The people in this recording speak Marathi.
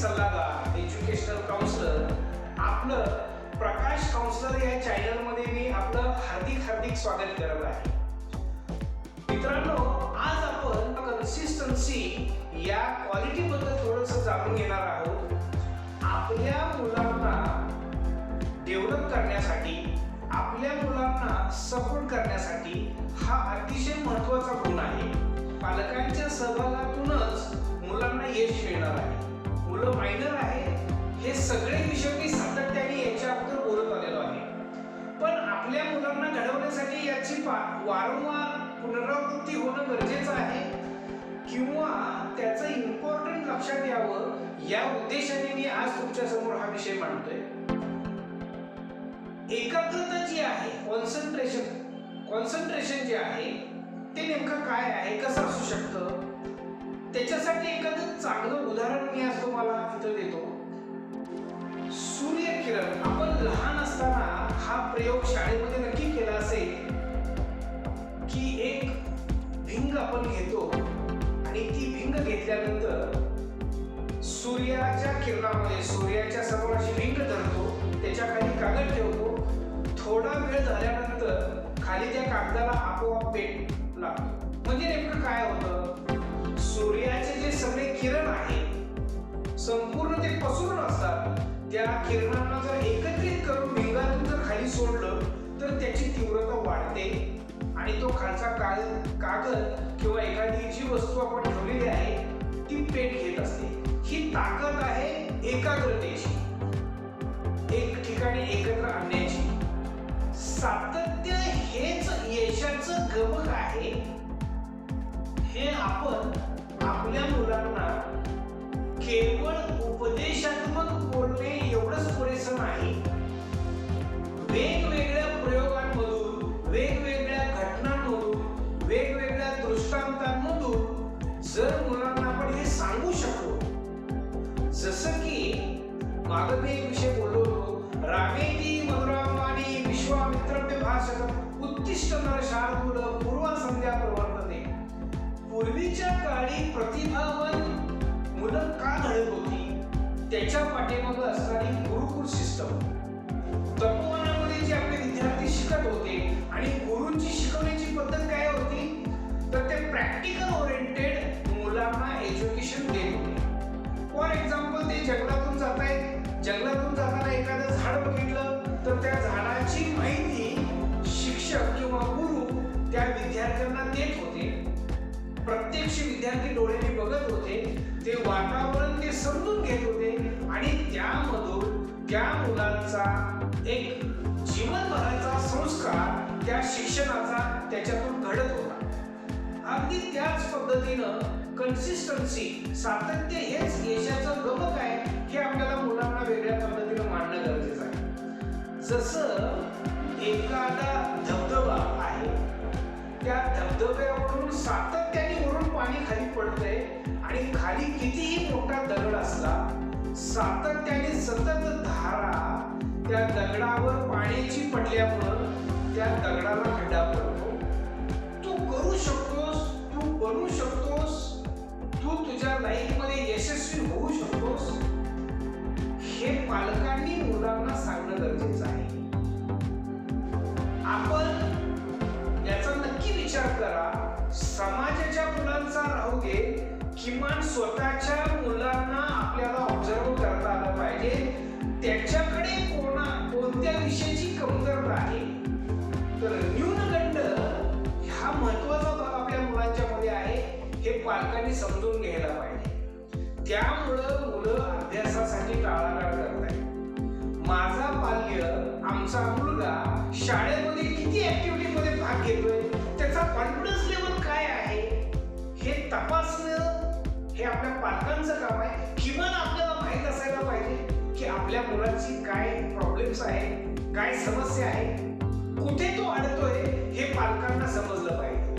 सल्लागार एज्युकेशनल काउन्सलर आपलं प्रकाश काउन्सलर या चॅनलमध्ये मी आपलं हार्दिक हार्दिक स्वागत करत आहे. मित्रांनो आज आपण कन्सिस्टन्सी या क्वालिटी बद्दल थोडस जाणून घेणार आहोत. आपल्या मुलांना डेव्हलप करण्यासाठी आपल्या मुलांना सपोर्ट करण्यासाठी हा अतिशय महत्त्वाचा गुण आहे. पालकांच्या सहभागातूनच मुलांना यश मिळणार आहे. वारंवार पुनरावृत्ती होणं गरजेचं आहे किंवा त्याचं इम्पॉर्टंट लक्षात यावं या उद्देशाने मी आज तुमच्यासमोर हा विषय मांडतोय. एकाग्रता जी आहे कॉन्सन्ट्रेशन कॉन्सन्ट्रेशन जे आहे ते नेमकं काय आहे कसं असू शकतं? त्याच्यासाठी एखादं चांगलं उदाहरण मी आज तुम्हाला इथं देतो. सूर्यकिरण आपण लहान असताना हा प्रयोग शाळेमध्ये नक्की सूर्याच्या सूर्याच्या समोर अशी धरतो त्याच्याखाली कागद ठेवतो. थोडा वेळ झाल्यानंतर खाली त्या कागदाला आपोआप पेट लागतो. म्हणजे नेमकं काय होतं? सूर्याचे जे सगळे किरण आहेत संपूर्ण ते पसरून असतात. त्या किरणांना जर एकत्रित करून भिंगातून जर खाली सोडलं तर त्याची तीव्रता वाढते. आणि तो खालचा काल कागद किंवा एखादी जी वस्तू आपण ठेवलेली आहे ती पेट घेत असते. ही ताकद एकाग्रतेची एक ठिकाणी एकत्र आणण्याची. सातत्य हेच यशाचं गमक आहे. हे आपण आपल्या मुलांना केवळ उपदेशात्मक बोलणे एवढंच पुरेसं नाही. मागं एक विषय बोललो. होतो रामेती मधुरामानी विश्वामित्रव्य भाषक उत्तिष्ठ नर शार्दूल पूर्वा संध्या प्रवर्तने पूर्वीच्या काळी प्रतिभावन मुलं का घडत होती? त्याच्या पाठीमागं असणारी गुरुकुल सिस्टम तपोवनामध्ये जे आपले विद्यार्थी शिकत होते आणि गुरूंची शिकवण्याची पद्धत काय होती? तर ते प्रॅक्टिकल विद्यार्थ्यांना देत होते प्रत्यक्ष विद्यार्थी डोळ्यांनी बघत होते ते वातावरण ते समजून घेत होते आणि त्यामधून त्या मुलांचा एक जीवनभराचा संस्कार त्या शिक्षणाचा त्याच्यातून घडत होता. अगदी त्याच पद्धतीनं कन्सिस्टन्सी सातत्य हेच यशाचं गमक आहे हे आपल्याला मुलांना वेगळ्या पद्धतीनं मांडणं गरजेचं आहे. जसं एखादा धबधब्यावरून सातत्याने वरून पाणी खाली पडतंय आणि खाली कितीही मोठा दगड असला सातत्याने सतत धारा त्या दगडावर पाण्याची पडल्यामुळं त्या दगडाला खड्डा पडतो. तू करू शकतोस तू बनू शकतोस तू तुझ्या लाईफमध्ये यशस्वी होऊ शकतोस. हे पालक किमान स्वतःच्या मुलांना आपल्याला ऑब्झर्व करता आलं पाहिजे. त्याच्याकडे कोणा कोणत्या विषयाची कमतरता आहे? तर न्यूनगंड हा महत्त्वाचा भाग आपल्या मुलांच्या मध्ये आहे हे पालकांनी समजून घ्यायला पाहिजे. त्यामुळं मुलं अभ्यासासाठी टाळाटाळ करत आहे माझा बाल्य आमचा मुलगा शाळेमध्ये किती ऍक्टिव्हिटी मध्ये भाग घेतोय त्याचा कॉन्फिडन्स आपल्या पालकांचं काम आहे. किमान आपल्याला माहीत असायला पाहिजे की आपल्या मुलाची काय प्रॉब्लेम्स आहेत काय समस्या आहेत कुठे तो अडतोय हे पालकांना समजलं पाहिजे.